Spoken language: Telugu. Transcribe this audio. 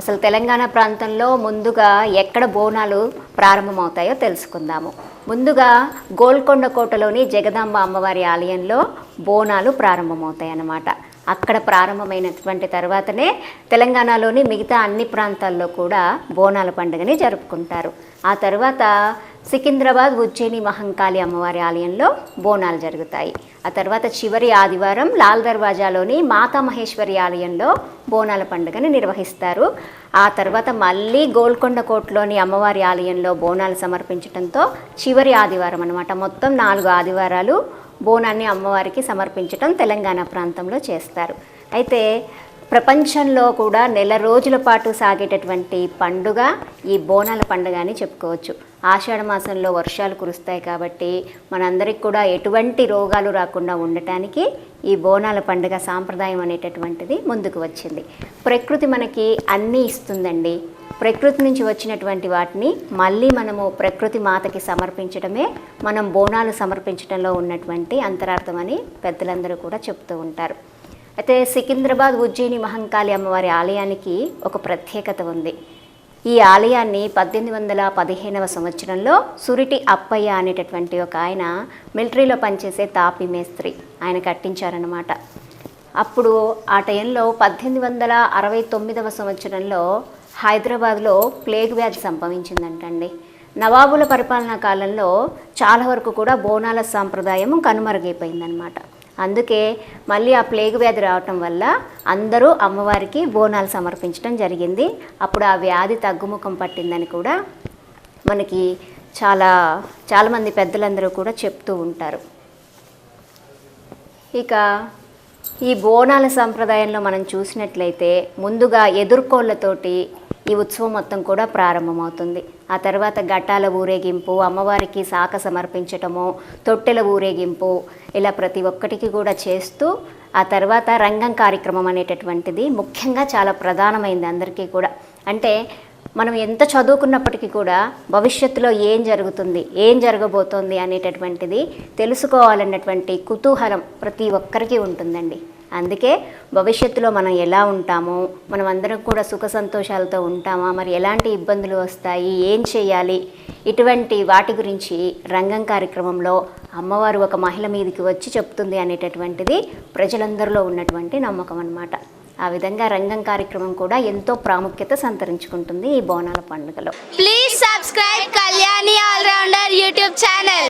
అసలు తెలంగాణ ప్రాంతంలో ముందుగా ఎక్కడ బోనాలు ప్రారంభమవుతాయో తెలుసుకుందాము. ముందుగా గోల్కొండ కోటలోని జగదాంబ అమ్మవారి ఆలయంలో బోనాలు ప్రారంభమవుతాయి అన్నమాట అక్కడ ప్రారంభమైనటువంటి తర్వాతనే తెలంగాణలోని మిగతా అన్ని ప్రాంతాల్లో కూడా బోనాల పండుగని జరుపుకుంటారు. ఆ తర్వాత సికింద్రాబాద్ ఉజ్జయిని మహంకాళి అమ్మవారి ఆలయంలో బోనాలు జరుగుతాయి. ఆ తర్వాత చివరి ఆదివారం లాల్ దర్వాజాలోని మాతా మహేశ్వరి ఆలయంలో బోనాల పండుగని నిర్వహిస్తారు. ఆ తర్వాత మళ్ళీ గోల్కొండ కోటలోని అమ్మవారి ఆలయంలో బోనాలు సమర్పించడంతో చివరి ఆదివారం అనమాట మొత్తం నాలుగు ఆదివారాలు బోనాన్ని అమ్మవారికి సమర్పించటం తెలంగాణ ప్రాంతంలో చేస్తారు. అయితే ప్రపంచంలో కూడా నెల రోజుల పాటు సాగేటటువంటి పండుగ ఈ బోనాల పండుగ అని చెప్పుకోవచ్చు. ఆషాఢ మాసంలో వర్షాలు కురుస్తాయి కాబట్టి మనందరికి కూడా ఎటువంటి రోగాలు రాకుండా ఉండటానికి ఈ బోనాల పండుగ సాంప్రదాయం అనేటటువంటిది ముందుకు వచ్చింది. ప్రకృతి మనకి అన్నీ ఇస్తుందండి. ప్రకృతి నుంచి వచ్చినటువంటి వాటిని మళ్ళీ మనము ప్రకృతి మాతకి సమర్పించడమే మనం బోనాలు సమర్పించడంలో ఉన్నటువంటి అంతరార్థమని పెద్దలందరూ కూడా చెప్తూ ఉంటారు. అయితే సికింద్రాబాద్ ఉజ్జయిని మహంకాళి అమ్మవారి ఆలయానికి ఒక ప్రత్యేకత ఉంది. ఈ ఆలయాన్ని పద్దెనిమిది వందల పదిహేనవ సంవత్సరంలో సురిటి అప్పయ్య అనేటటువంటి ఒక ఆయన మిలిటరీలో పనిచేసే తాపి మేస్త్రి ఆయన కట్టించారనమాట అప్పుడు ఆ టైంలో పద్దెనిమిది వందల అరవై తొమ్మిదవ సంవత్సరంలో హైదరాబాద్లో ప్లేగ్ వ్యాధి సంభవించిందంటండి. నవాబుల పరిపాలనా కాలంలో చాలా వరకు కూడా బోనాల సాంప్రదాయం కనుమరుగైపోయిందనమాట అందుకే మళ్ళీ ఆ ప్లేగు వ్యాధి రావటం వల్ల అందరూ అమ్మవారికి బోనాలు సమర్పించడం జరిగింది. అప్పుడు ఆ వ్యాధి తగ్గుముఖం పట్టిందని కూడా మనకి చాలా చాలామంది పెద్దలందరూ కూడా చెప్తూ ఉంటారు. ఇక ఈ బోనాల సంప్రదాయంలో మనం చూసినట్లయితే ముందుగా ఎదుర్కోళ్ళతోటి ఈ ఉత్సవం మొత్తం కూడా ప్రారంభమవుతుంది. ఆ తర్వాత ఘటాల ఊరేగింపు అమ్మవారికి శాఖ సమర్పించటము తొట్టెల ఊరేగింపు ఇలా ప్రతి ఒక్కటికి కూడా చేస్తూ ఆ తర్వాత రంగం కార్యక్రమం అనేటటువంటిది ముఖ్యంగా చాలా ప్రధానమైంది అందరికీ కూడా. అంటే మనం ఎంత చదువుకున్నప్పటికీ కూడా భవిష్యత్తులో ఏం జరుగుతుంది ఏం జరగబోతోంది అనేటటువంటిది తెలుసుకోవాలన్నటువంటి కుతూహలం ప్రతి ఒక్కరికి ఉంటుందండి. అందుకే భవిష్యత్తులో మనం ఎలా ఉంటాము మనం అందరం కూడా సుఖ సంతోషాలతో ఉంటామా మరి ఎలాంటి ఇబ్బందులు వస్తాయి ఏం చేయాలి ఇటువంటి వాటి గురించి రంగం కార్యక్రమంలో అమ్మవారు ఒక మహిళ మీదకి వచ్చి చెప్తుంది అనేటటువంటిది ప్రజలందరిలో ఉన్నటువంటి నమ్మకం అన్నమాట ఆ విధంగా రంగం కార్యక్రమం కూడా ఎంతో ప్రాముఖ్యత సంతరించుకుంటుంది ఈ బోనాల పండుగలో please subscribe Kalyani allrounder YouTube channel.